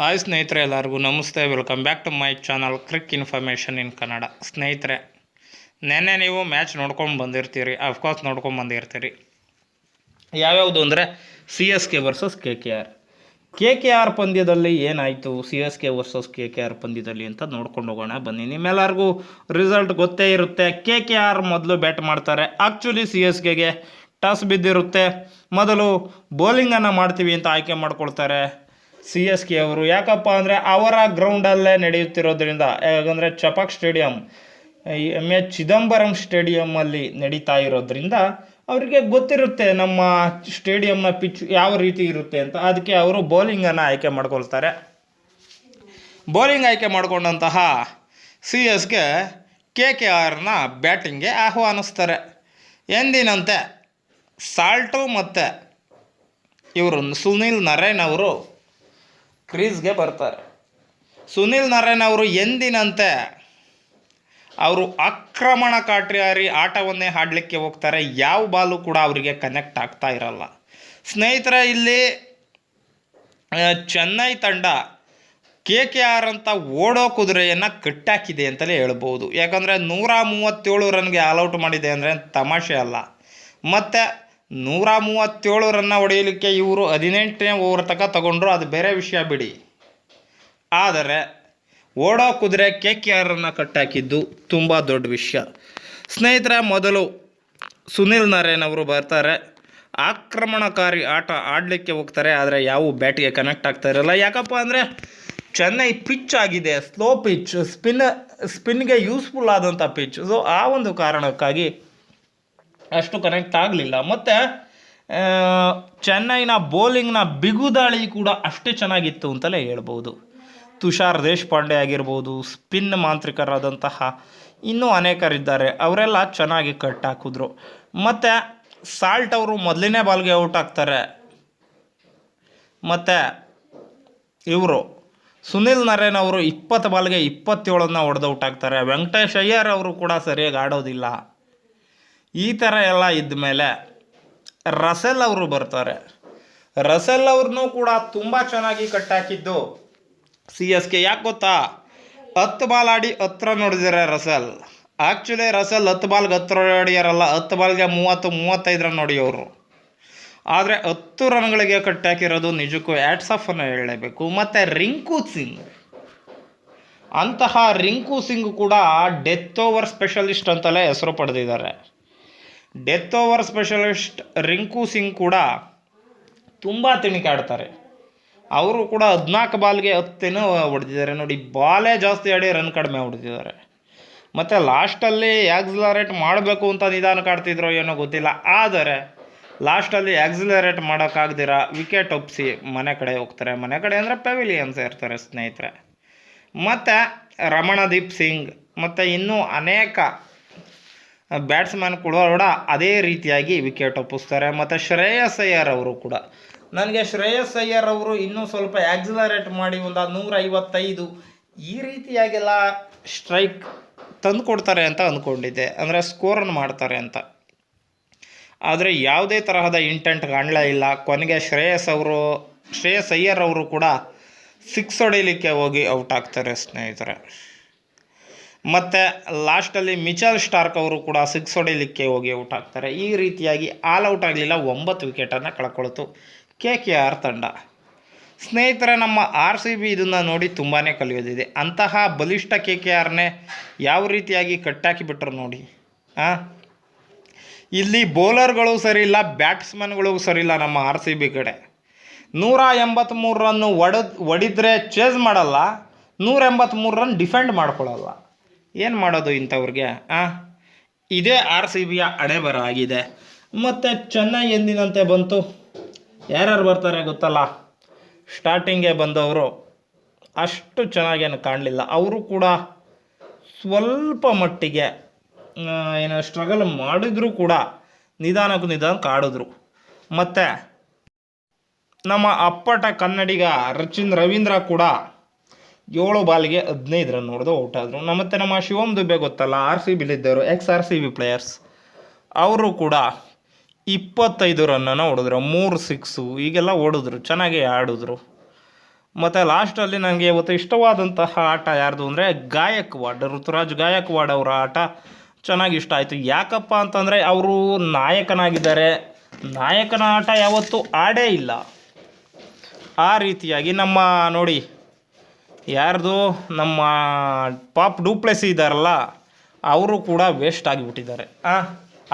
Hi ಸ್ನೇಹಿತರೆ ಎಲ್ಲರಿಗೂ ನಮಸ್ತೆ welcome back to my channel cric information in Kannada ಸ್ನೇಹಿತರೆ, ನೆನ್ನೆ ನೀವು ಮ್ಯಾಚ್ ನೋಡ್ಕೊಂಡು ಬಂದಿರ್ತೀರಿ ಅಫ್ಕೋರ್ಸ್ ನೋಡ್ಕೊಂಡು ಬಂದಿರ್ತೀರಿ. ಯಾವ್ಯಾವುದು ಅಂದರೆ C S K versus K K R K K R ಪಂದ್ಯದಲ್ಲಿ ಏನಾಯಿತು C S K versus K K R ಪಂದ್ಯದಲ್ಲಿ ಅಂತ ನೋಡ್ಕೊಂಡು ಹೋಗೋಣ. ಬನ್ನಿ, ನಿಮ್ಮೆಲ್ಲರಿಗೂ ರಿಸಲ್ಟ್ ಗೊತ್ತೇ ಇರುತ್ತೆ. ಕೆ ಕೆ ಆರ್ ಮೊದಲು ಬ್ಯಾಟ್ ಮಾಡ್ತಾರೆ. ಆ್ಯಕ್ಚುಲಿ ಸಿ ಎಸ್ ಕೆಗೆ ಟಾಸ್ ಬಿದ್ದಿರುತ್ತೆ. ಮೊದಲು ಬೌಲಿಂಗನ್ನು ಮಾಡ್ತೀವಿ ಅಂತ ಆಯ್ಕೆ ಮಾಡ್ಕೊಳ್ತಾರೆ. ಸಿ ಎಸ್ ಕೆ ಅವರು. ಯಾಕಪ್ಪ ಅಂದರೆ ಅವರ ಗ್ರೌಂಡಲ್ಲೇ ನಡೆಯುತ್ತಿರೋದ್ರಿಂದ, ಯಾಕಂದರೆ Chepauk stadium M H Chidambaram ಸ್ಟೇಡಿಯಮ್ಮಲ್ಲಿ ನಡೀತಾ ಇರೋದ್ರಿಂದ ಅವರಿಗೆ ಗೊತ್ತಿರುತ್ತೆ ನಮ್ಮ ಸ್ಟೇಡಿಯಂನ ಪಿಚ್ ಯಾವ ರೀತಿ ಇರುತ್ತೆ ಅಂತ. ಅದಕ್ಕೆ ಅವರು ಬೌಲಿಂಗನ್ನು ಆಯ್ಕೆ ಮಾಡ್ಕೊಳ್ತಾರೆ. ಬೌಲಿಂಗ್ ಆಯ್ಕೆ ಮಾಡಿಕೊಂಡಂತಹ ಸಿ ಎಸ್ಗೆ ಕೆ ಕೆ ಆರ್ನ ಬ್ಯಾಟಿಂಗ್ಗೆ ಆಹ್ವಾನಿಸ್ತಾರೆ. ಎಂದಿನಂತೆ ಸಾಲ್ಟು ಮತ್ತು ಇವರು ಸುನಿಲ್ ನರೇನ್ ಅವರು ಕ್ರೀಸ್ಗೆ ಬರ್ತಾರೆ. ಸುನಿಲ್ ನಾರಾಯಣ್ ಅವರು ಎಂದಿನಂತೆ ಅವರು ಆಕ್ರಮಣ ಕಾಟ್ರಿಯಾರಿ ಆಟವನ್ನೇ ಆಡಲಿಕ್ಕೆ ಹೋಗ್ತಾರೆ. ಯಾವ ಬಾಲು ಕೂಡ ಅವರಿಗೆ ಕನೆಕ್ಟ್ ಆಗ್ತಾ ಇರಲ್ಲ. ಸ್ನೇಹಿತರೆ, ಇಲ್ಲಿ ಚೆನ್ನೈ ತಂಡ ಕೆ ಕೆ ಆರ್ ಅಂತ ಓಡೋ ಕುದುರೆಯನ್ನು ಕಟ್ಟಾಕಿದೆ ಅಂತಲೇ ಹೇಳ್ಬೋದು. ಯಾಕಂದರೆ ನೂರ ಮೂವತ್ತೇಳು ರನ್ಗೆ ಆಲ್ಔಟ್ ಮಾಡಿದೆ ಅಂದರೆ ತಮಾಷೆ ಅಲ್ಲ. ಮತ್ತು ನೂರ ಮೂವತ್ತೇಳು ರನ್ನ ಹೊಡೆಯಲಿಕ್ಕೆ ಇವರು ಹದಿನೆಂಟನೇ ಓವರ್ ತನಕ ತಗೊಂಡ್ರು, ಅದು ಬೇರೆ ವಿಷಯ ಬಿಡಿ. ಆದರೆ, ಓಡೋ ಕುದುರೆ ಕೆ ಕೆ ಆರನ್ನು ಕಟ್ಟಾಕಿದ್ದು ತುಂಬ ದೊಡ್ಡ ವಿಷಯ. ಸ್ನೇಹಿತರೆ, ಮೊದಲು ಸುನಿಲ್ ನಾರಾಯಣ್ ಅವರು ಬರ್ತಾರೆ. ಆಕ್ರಮಣಕಾರಿ ಆಟ ಆಡಲಿಕ್ಕೆ ಹೋಗ್ತಾರೆ, ಆದರೆ ಯಾವ ಬ್ಯಾಟಿಗೆ ಕನೆಕ್ಟ್ ಆಗ್ತಾ ಇರಲ್ಲ. ಯಾಕಪ್ಪ ಅಂದರೆ, ಚೆನ್ನೈ ಪಿಚ್ ಆಗಿದೆ ಸ್ಲೋ ಪಿಚ್ ಸ್ಪಿನ್ ಸ್ಪಿನ್ಗೆ ಯೂಸ್ಫುಲ್ ಆದಂಥ ಪಿಚ್ ಸೊ ಆ ಒಂದು ಕಾರಣಕ್ಕಾಗಿ ಅಷ್ಟು ಕನೆಕ್ಟ್ ಆಗಲಿಲ್ಲ. ಮತ್ತು ಚೆನ್ನೈನ ಬೌಲಿಂಗ್ನ ಬಿಗುದಾಳಿ ಕೂಡ ಅಷ್ಟೇ ಚೆನ್ನಾಗಿತ್ತು ಅಂತಲೇ ಹೇಳ್ಬೋದು. ತುಷಾರ್ ದೇಶಪಾಂಡೆ ಆಗಿರ್ಬೋದು ಸ್ಪಿನ್ ಮಾಂತ್ರಿಕರಾದಂತಹ ಇನ್ನೂ ಅನೇಕರಿದ್ದಾರೆ. ಅವರೆಲ್ಲ ಚೆನ್ನಾಗಿ ಕಟ್ ಹಾಕಿದ್ರು. ಮತ್ತು ಸಾಲ್ಟ್ ಅವರು ಮೊದಲನೇ ಬಾಲ್ಗೆ ಔಟ್ ಆಗ್ತಾರೆ. ಮತ್ತು, ಇವರು ಸುನಿಲ್ ನರೇನ್ ಅವರು ಇಪ್ಪತ್ತು ಬಾಲ್ಗೆ ಇಪ್ಪತ್ತೇಳನ್ನು ಹೊಡೆದು ಔಟ್ ಆಗ್ತಾರೆ. ವೆಂಕಟೇಶ್ ಅಯ್ಯರ್ ಅವರು ಕೂಡ ಸರಿಯಾಗಿ ಆಡೋದಿಲ್ಲ. ಈ ಥರ ಎಲ್ಲ ಇದ್ದ ಮೇಲೆ ರಸೆಲ್ ಅವರು ಬರ್ತಾರೆ. ರಸೆಲ್ ಅವ್ರನ್ನೂ ಕೂಡ ತುಂಬ ಚೆನ್ನಾಗಿ ಕಟ್ಟಾಕಿದ್ದು ಸಿ ಎಸ್ ಕೆ. ಯಾಕೆ ಗೊತ್ತಾ? ಹತ್ತು ಬಾಲ್ ಆಡಿ ಹತ್ರ ನೋಡಿದಿರೆ ರಸೆಲ್? ಆ್ಯಕ್ಚುಲಿ ರಸೆಲ್ ಹತ್ತು ಬಾಲ್ಗೆ ಹತ್ತು ಹೊಡಿಯಾರಲ್ಲ ಹತ್ತು ಬಾಲ್ಗೆ ಮೂವತ್ತು ಮೂವತ್ತೈದು ರನ್ ಹೊಡೆಯೋರು ಆದರೆ ಹತ್ತು ರನ್ಗಳಿಗೆ ಕಟ್ಟಾಕಿರೋದು ನಿಜಕ್ಕೂ ಆಫ್ ಅನ್ನು ಹೇಳಲೇಬೇಕು. ಮತ್ತು ರಿಂಕು ಸಿಂಗ್. ಅಂತಹ ರಿಂಕು ಸಿಂಗ್ ಕೂಡ ಡೆತ್ ಓವರ್ ಸ್ಪೆಷಲಿಸ್ಟ್ ಅಂತಲೇ ಹೆಸರು ಪಡೆದಿದ್ದಾರೆ. Death over specialist Rinku Singh ಕೂಡ ತುಂಬ ತಿಣಿಕಾಡ್ತಾರೆ ಅವರು ಕೂಡ ಹದಿನಾಲ್ಕು ಬಾಲ್ಗೆ ಹತ್ತೇನೋ ಹೊಡೆದಿದ್ದಾರೆ. ನೋಡಿ, ಬಾಲೇ ಜಾಸ್ತಿ ಆಡಿ ರನ್ ಕಡಿಮೆ ಹೊಡೆದಿದ್ದಾರೆ. ಮತ್ತು ಲಾಸ್ಟಲ್ಲಿ ಆ್ಯಕ್ಸಿಲರೇಟ್ ಮಾಡಬೇಕು ಅಂತ ನಿಧಾನ ಕಾಡ್ತಿದ್ರೋ ಏನೋ ಗೊತ್ತಿಲ್ಲ. ಆದರೆ, ಲಾಸ್ಟಲ್ಲಿ ಆಕ್ಸಿಲರೇಟ್ ಮಾಡೋಕ್ಕಾಗ್ದಿರ ವಿಕೆಟ್ ಒಪ್ಪಿಸಿ ಮನೆ ಕಡೆ ಹೋಗ್ತಾರೆ. ಮನೆ ಕಡೆ ಅಂದರೆ ಪೆವಿಲಿಯನ್ಸ್ ಇರ್ತಾರೆ ಸ್ನೇಹಿತರೆ. ಮತ್ತು ರಮಣದೀಪ್ ಸಿಂಗ್, ಮತ್ತು ಇನ್ನೂ ಅನೇಕ ಬ್ಯಾಟ್ಸ್ಮನ್ ಕೂಡ ಅದೇ ರೀತಿಯಾಗಿ ವಿಕೆಟ್ ಒಪ್ಪಿಸ್ತಾರೆ. ಮತ್ತು ಶ್ರೇಯಸ್ ಅಯ್ಯರ್ ಅವರು ಕೂಡ. ನನಗೆ ಶ್ರೇಯಸ್ ಅಯ್ಯರ್ ಅವರು ಇನ್ನೂ ಸ್ವಲ್ಪ ಆಕ್ಸಿಲರೇಟ್ ಮಾಡಿ ಒಂದು ನೂರ ಐವತ್ತೈದು ಈ ರೀತಿಯಾಗೆಲ್ಲ ಸ್ಟ್ರೈಕ್ ತಂದು ಕೊಡ್ತಾರೆ ಅಂತ ಅಂದ್ಕೊಂಡಿದ್ದೆ ಅಂದರೆ ಸ್ಕೋರನ್ನು ಮಾಡ್ತಾರೆ ಅಂತ. ಆದರೆ ಯಾವುದೇ ತರಹದ ಇಂಟೆಂಟ್ ಕಾಣಲೇ ಇಲ್ಲ. ಕೊನೆಗೆ ಶ್ರೇಯಸ್ ಅವರು, ಶ್ರೇಯಸ್ ಅಯ್ಯರ್ ಅವರು ಕೂಡ ಸಿಕ್ಸ್ ಹೊಡೀಲಿಕ್ಕೆ ಹೋಗಿ ಔಟ್ ಆಗ್ತಾರೆ ಸ್ನೇಹಿತರೆ. ಮತ್ತು ಲಾಸ್ಟಲ್ಲಿ ಮಿಚಲ್ ಸ್ಟಾರ್ಕ್ ಅವರು ಕೂಡ ಸಿಕ್ಸ್ ಹೊಡಿಲಿಕ್ಕೆ ಹೋಗಿ ಔಟ್ ಆಗ್ತಾರೆ. ಈ ರೀತಿಯಾಗಿ ಆಲ್ ಔಟ್ ಆಗಲಿಲ್ಲ, ಒಂಬತ್ತು ವಿಕೆಟನ್ನು ಕಳ್ಕೊಳ್ತು ಕೆ ಕೆ ಆರ್ ತಂಡ. ಸ್ನೇಹಿತರೆ, ನಮ್ಮ ಆರ್ ಸಿ ಬಿ ಇದನ್ನು ನೋಡಿ ತುಂಬಾ ಕಲಿಯೋದಿದೆ. ಅಂತಹ ಬಲಿಷ್ಠ ಕೆ ಕೆ ಆರ್ನೇ ಯಾವ ರೀತಿಯಾಗಿ ಕಟ್ಟಾಕಿಬಿಟ್ರು ನೋಡಿ ಹಾಂ ಇಲ್ಲಿ ಬೌಲರ್ಗಳು ಸರಿ ಇಲ್ಲ ಬ್ಯಾಟ್ಸ್ಮನ್ಗಳು ಸರಿ ಇಲ್ಲ ನಮ್ಮ ಆರ್ ಸಿ ಬಿ ಕಡೆ. ನೂರ ಎಂಬತ್ತ್ಮೂರು ರನ್ನು ಒಡೆದ್ ಹೊಡಿದ್ರೆ ಚೇಸ್ ಮಾಡಲ್ಲ, ನೂರ ಎಂಬತ್ತ್ಮೂರು ರನ್ ಡಿಫೆಂಡ್ ಮಾಡ್ಕೊಳ್ಳಲ್ಲ. ಏನು ಮಾಡೋದು ಇಂಥವ್ರಿಗೆ? ಆ? ಇದೇ ಆರ್ ಸಿ ಬಿಯ ಅಡೆಬರ ಆಗಿದೆ. ಮತ್ತು ಚೆನ್ನೈ ಎಂದಿನಂತೆ ಬಂತು? ಯಾರ್ಯಾರು ಬರ್ತಾರೆ ಗೊತ್ತಲ್ಲ? ಸ್ಟಾರ್ಟಿಂಗೇ ಬಂದವರು ಅಷ್ಟು ಚೆನ್ನಾಗೇನು ಕಾಣಲಿಲ್ಲ. ಅವರು ಕೂಡ ಸ್ವಲ್ಪ ಮಟ್ಟಿಗೆ ಏನು ಸ್ಟ್ರಗಲ್ ಮಾಡಿದರೂ ಕೂಡ ನಿಧಾನಕ್ಕೂ ನಿಧಾನಕ್ಕೆ ಕಾಡಿದ್ರು. ಮತ್ತು ನಮ್ಮ ಅಪ್ಪಟ ಕನ್ನಡಿಗ ರಚಿನ್ ರವೀಂದ್ರ ಕೂಡ ಏಳು ಬಾಲ್ಗೆ ಹದಿನೈದು ರನ್ ಹೊಡೆದು ಔಟ್ ಆದರು. ಮತ್ತು ನಮ್ಮ ಶಿವಮ್ ದುಬೆ ಗೊತ್ತಲ್ಲ, R C ಬಿಲಿದ್ದರು ex R C B players. ಅವರು ಕೂಡ ಇಪ್ಪತ್ತೈದು ರನ್ನನ್ನು ಹೊಡೆದ್ರು, ಮೂರು ಸಿಕ್ಸು, ಈಗೆಲ್ಲ ಓಡಿದ್ರು, ಚೆನ್ನಾಗಿ ಆಡಿದ್ರು. ಮತ್ತು ಲಾಸ್ಟಲ್ಲಿ ನನಗೆ ಇವತ್ತು ಇಷ್ಟವಾದಂತಹ ಆಟ ಯಾರ್ದು ಅಂದರೆ ಗಾಯಕ್ವಾಡ್ ಋತುರಾಜ್ ಗಾಯಕ್ವಾಡ್ ಅವರ ಆಟ ಚೆನ್ನಾಗಿ ಇಷ್ಟ ಆಯಿತು. ಯಾಕಪ್ಪ ಅಂತಂದರೆ ಅವರು ನಾಯಕನಾಗಿದ್ದಾರೆ. ನಾಯಕನ ಆಟ ಯಾವತ್ತೂ ಆಡೇ ಇಲ್ಲ. ಆ ರೀತಿಯಾಗಿ ನಮ್ಮ ನೋಡಿ ಯಾರ್ದು ನಮ್ಮ ಪಾಪ್ ಡೂಪ್ಲೆಸಿ ಇದ್ದಾರಲ್ಲ, ಅವರು ಕೂಡ ವೇಸ್ಟ್ ಆಗಿಬಿಟ್ಟಿದ್ದಾರೆ.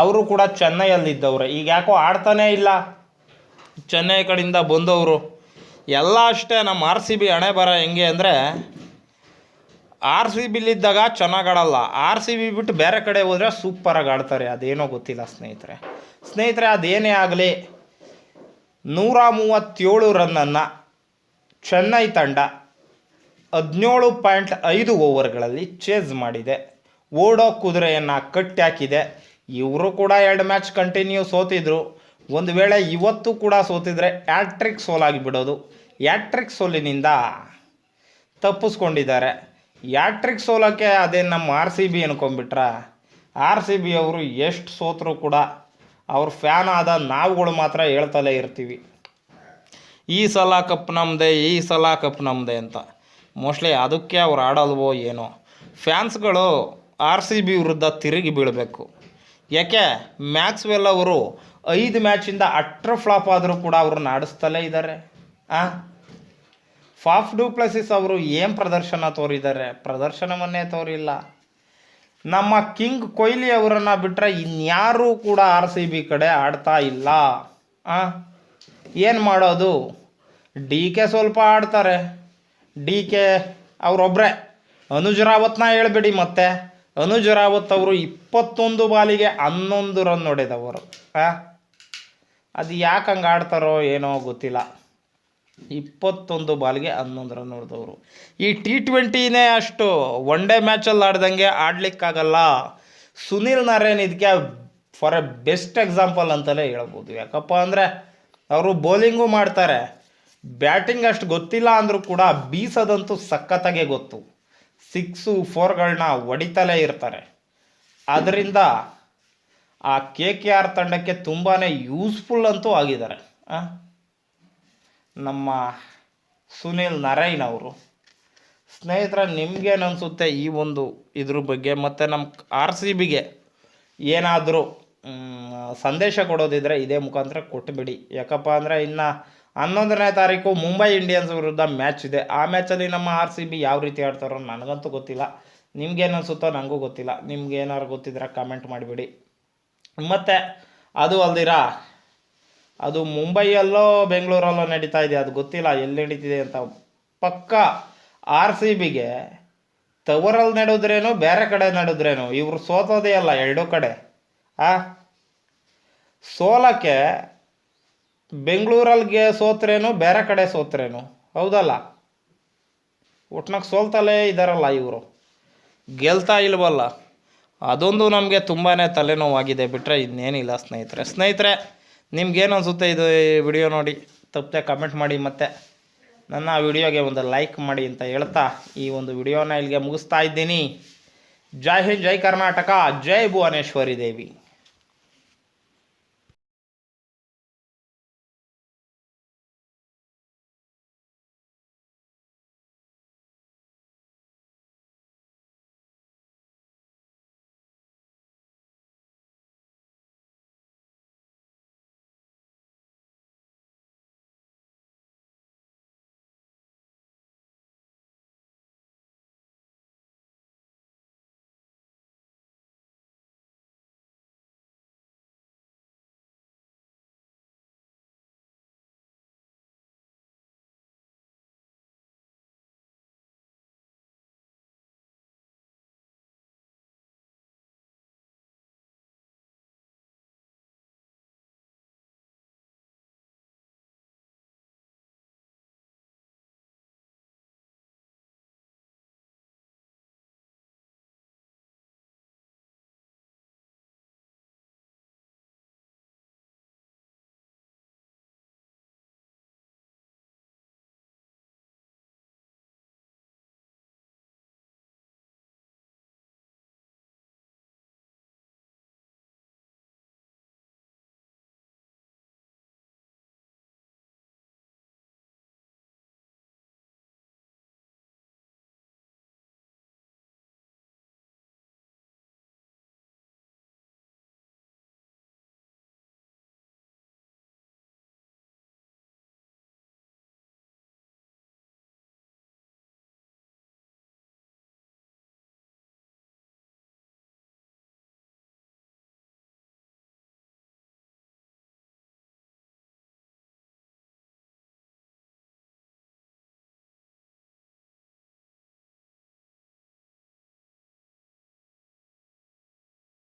ಅವರು ಕೂಡ ಚೆನ್ನೈಯಲ್ಲಿದ್ದವ್ರೆ. ಈಗ ಯಾಕೋ ಆಡ್ತಾನೇ ಇಲ್ಲ. ಚೆನ್ನೈ ಕಡೆಯಿಂದ ಬಂದವರು. ಎಲ್ಲ ಅಷ್ಟೇ, ನಮ್ಮ ಆರ್ ಸಿ ಬಿ ಹಣೆ ಬರ ಹೆಂಗೆ ಅಂದರೆ, ಆರ್ ಸಿ ಬಿಲಿದ್ದಾಗ ಚೆನ್ನಾಗಿ ಆಡಲ್ಲ. ಆರ್ ಸಿ ಬಿ ಬಿಟ್ಟು ಬೇರೆ ಕಡೆ ಹೋದರೆ ಸೂಪರಾಗಿ ಆಡ್ತಾರೆ. ಅದೇನೋ ಗೊತ್ತಿಲ್ಲ ಸ್ನೇಹಿತರೆ. ಸ್ನೇಹಿತರೆ, ಅದೇನೇ ಆಗಲಿ, ನೂರ ಮೂವತ್ತೇಳು ರನ್ನನ್ನು ಚೆನ್ನೈ ತಂಡ ಹದಿನೇಳು ಪಾಯಿಂಟ್ ಐದು ಓವರ್ಗಳಲ್ಲಿ ಚೇಸ್ ಮಾಡಿದೆ. ಓಡೋ ಕುದುರೆಯನ್ನು ಕಟ್ಟಿ ಹಾಕಿದೆ ಇವರು ಕೂಡ ಎರಡು ಮ್ಯಾಚ್ ಕಂಟಿನ್ಯೂ ಸೋತಿದ್ರು. ಒಂದು ವೇಳೆ ಇವತ್ತು ಕೂಡ ಸೋತಿದ್ರೆ ಯಾಟ್ರಿಕ್ ಸೋಲಾಗಿ ಬಿಡೋದು. ಯಾಟ್ರಿಕ್ ಸೋಲಿನಿಂದ ತಪ್ಪಿಸ್ಕೊಂಡಿದ್ದಾರೆ. ಯಾಟ್ರಿಕ್ ಸೋಲಕ್ಕೆ ಅದೇ ನಮ್ಮ ಆರ್ ಸಿ ಬಿ ಅನ್ಕೊಂಡ್ಬಿಟ್ರೆ? ಆರ್ ಸಿ ಬಿ ಅವರು ಎಷ್ಟು ಸೋತರೂ ಕೂಡ ಅವ್ರ ಫ್ಯಾನ್ ಆದ ನಾವುಗಳು ಮಾತ್ರ ಹೇಳ್ತಲೇ ಇರ್ತೀವಿ. ಈ ಸಲ ಕಪ್ ನಮ್ಮದೇ ಈ ಸಲ ಕಪ್ ನಮ್ಮದೇ ಅಂತ. ಮೋಸ್ಟ್ಲಿ ಅದಕ್ಕೆ ಅವ್ರು ಆಡಲ್ವೋ ಏನೋ. ಫ್ಯಾನ್ಸ್ಗಳು ಆರ್ ಸಿ ಬಿ ವಿರುದ್ಧ ತಿರುಗಿ ಬೀಳಬೇಕು. ಯಾಕೆ? ಮ್ಯಾಕ್ಸ್ವೆಲ್ ಅವರು ಐದು ಮ್ಯಾಚಿಂದ ಅಟ್ರ ಫ್ಲಾಪ್ ಆದರೂ ಕೂಡ ಅವ್ರನ್ನ ಆಡಿಸ್ತಲೇ ಇದ್ದಾರೆ ಆ? ಫಾಫ್ ಡೂಪ್ಲಸಿಸ್ ಅವರು ಏನು ಪ್ರದರ್ಶನ ತೋರಿದ್ದಾರೆ? ಪ್ರದರ್ಶನವನ್ನೇ ತೋರಿಲ್ಲ. ನಮ್ಮ ಕಿಂಗ್ ಕೊಹ್ಲಿ ಅವರನ್ನು ಬಿಟ್ಟರೆ ಇನ್ಯಾರೂ ಕೂಡ ಆರ್ ಸಿ ಬಿ ಕಡೆ ಆಡ್ತಾ ಇಲ್ಲ. ಏನು ಮಾಡೋದು? ಡಿ ಕೆ ಸ್ವಲ್ಪ ಆಡ್ತಾರೆ. ಡಿ ಕೆ ಅವರೊಬ್ಬರೇ ಅನುಜ್ ರಾವತ್ನ ಹೇಳ್ಬೇಡಿ ಮತ್ತೆ. ಅನುಜ್ ರಾವತ್ ಅವರು ಇಪ್ಪತ್ತೊಂದು ಬಾಲಿಗೆ ಹನ್ನೊಂದು ರನ್ ನೋಡಿದವರು ಆ? ಅದು ಯಾಕೆ ಹಂಗೆ ಆಡ್ತಾರೋ ಏನೋ ಗೊತ್ತಿಲ್ಲ. ಇಪ್ಪತ್ತೊಂದು ಬಾಲ್ಗೆ ಹನ್ನೊಂದು ರನ್ ನೋಡಿದವರು ಈ ಟಿ ಟ್ವೆಂಟಿನೇ ಅಷ್ಟು ಒನ್ ಡೇ ಮ್ಯಾಚಲ್ಲಿ ಆಡ್ದಂಗೆ ಆಡ್ಲಿಕ್ಕಾಗಲ್ಲ. ಸುನಿಲ್ ನಾರಾಯಣ್ ಇದಕ್ಕೆ ಫಾರ್ ಎ ಬೆಸ್ಟ್ ಎಕ್ಸಾಂಪಲ್ ಅಂತಲೇ ಹೇಳ್ಬೋದು. ಯಾಕಪ್ಪ ಅಂದರೆ, ಅವರು ಬೌಲಿಂಗು ಮಾಡ್ತಾರೆ. ಬ್ಯಾಟಿಂಗ್ ಅಷ್ಟು ಗೊತ್ತಿಲ್ಲ ಅಂದರೂ ಕೂಡ ಬೀಸೋದಂತೂ ಸಖತ್ತಾಗೆ ಗೊತ್ತು. ಸಿಕ್ಸು ಫೋರ್ಗಳನ್ನ ಹೊಡಿತಲೇ ಇರ್ತಾರೆ. ಅದರಿಂದ ಆ ಕೆ ಕೆ ಆರ್ ತಂಡಕ್ಕೆ ತುಂಬಾ ಯೂಸ್ಫುಲ್ ಅಂತೂ ಆಗಿದ್ದಾರೆ? ನಮ್ಮ ಸುನಿಲ್ ನಾರಾಯಣ್ ಅವರು. ಸ್ನೇಹಿತರೆ ನಿಮ್ಗೇನು ಅನಿಸುತ್ತೆ ಈ ಒಂದು ಇದ್ರ ಬಗ್ಗೆ ಮತ್ತು ನಮ್ಮ ಆರ್ ಸಿ ಬಿಗೆ ಏನಾದರೂ ಸಂದೇಶ ಕೊಡೋದಿದ್ರೆ ಇದೇ ಮುಖಾಂತರ ಕೊಟ್ಟುಬಿಡಿ ಯಾಕಪ್ಪ ಅಂದರೆ ಇನ್ನು ಹನ್ನೊಂದನೇ ತಾರೀಕು ಮುಂಬೈ ಇಂಡಿಯನ್ಸ್ ವಿರುದ್ಧ ಮ್ಯಾಚ್ ಇದೆ. ಆ ಮ್ಯಾಚಲ್ಲಿ ನಮ್ಮ ಆರ್ ಸಿ ಬಿ ಯಾವ ರೀತಿ ಆಡ್ತಾರೋ ನನಗಂತೂ ಗೊತ್ತಿಲ್ಲ. ನಿಮ್ಗೇನು ಅನಿಸುತ್ತೋ ನನಗೂ ಗೊತ್ತಿಲ್ಲ. ನಿಮ್ಗೆ ಏನಾದ್ರು ಗೊತ್ತಿದ್ರೆ ಕಾಮೆಂಟ್ ಮಾಡಿಬಿಡಿ. ಮತ್ತು ಅದು ಅಲ್ದಿರಾ? ಅದು ಮುಂಬೈಯಲ್ಲೋ ಬೆಂಗಳೂರಲ್ಲೋ ನಡೀತಾ ಇದೆ. ಅದು ಗೊತ್ತಿಲ್ಲ ಎಲ್ಲಿ ನಡೀತಿದೆ ಅಂತ. ಪಕ್ಕ ಆರ್ ಸಿ ಬಿಗೆ ತವರಲ್ಲಿ ನಡೆದ್ರೇನು, ಬೇರೆ ಕಡೆ ನಡೆದ್ರೇನು, ಇವರು ಸೋತೋದೇ ಅಲ್ಲ, ಎರಡೂ ಕಡೆ. ಆ? ಸೋಲಕ್ಕೆ ಬೆಂಗಳೂರಲ್ಲಿ ಸೋತ್ರೇನು, ಬೇರೆ ಕಡೆ ಸೋತ್ರೇನು? ಹೌದಲ್ಲ. ಒಟ್ನಾಗ ಸೋಲ್ತಲೇ ಇದ್ದಾರಲ್ಲ ಇವರು. ಗೆಲ್ತಾ ಇಲ್ವಲ್ಲ? ಅದೊಂದು ನಮಗೆ ತುಂಬಾ ತಲೆನೋವಾಗಿದೆ ಬಿಟ್ಟರೆ ಇನ್ನೇನಿಲ್ಲ ಸ್ನೇಹಿತರೆ. ಸ್ನೇಹಿತರೆ, ನಿಮ್ಗೇನು ಅನಿಸುತ್ತೆ ಇದು ವಿಡಿಯೋ ನೋಡಿ? ತಪ್ಪದೆ ಕಮೆಂಟ್ ಮಾಡಿ ಮತ್ತು. ನನ್ನ ವಿಡಿಯೋಗೆ ಒಂದು ಲೈಕ್ ಮಾಡಿ ಅಂತ ಹೇಳ್ತಾ ಈ ಒಂದು ವಿಡಿಯೋನ ಇಲ್ಲಿಗೆ ಮುಗಿಸ್ತಾ ಇದ್ದೀನಿ. ಜೈ ಹಿಂದ್, ಜೈ ಕರ್ನಾಟಕ, ಜೈ ಭುವನೇಶ್ವರಿ ದೇವಿ.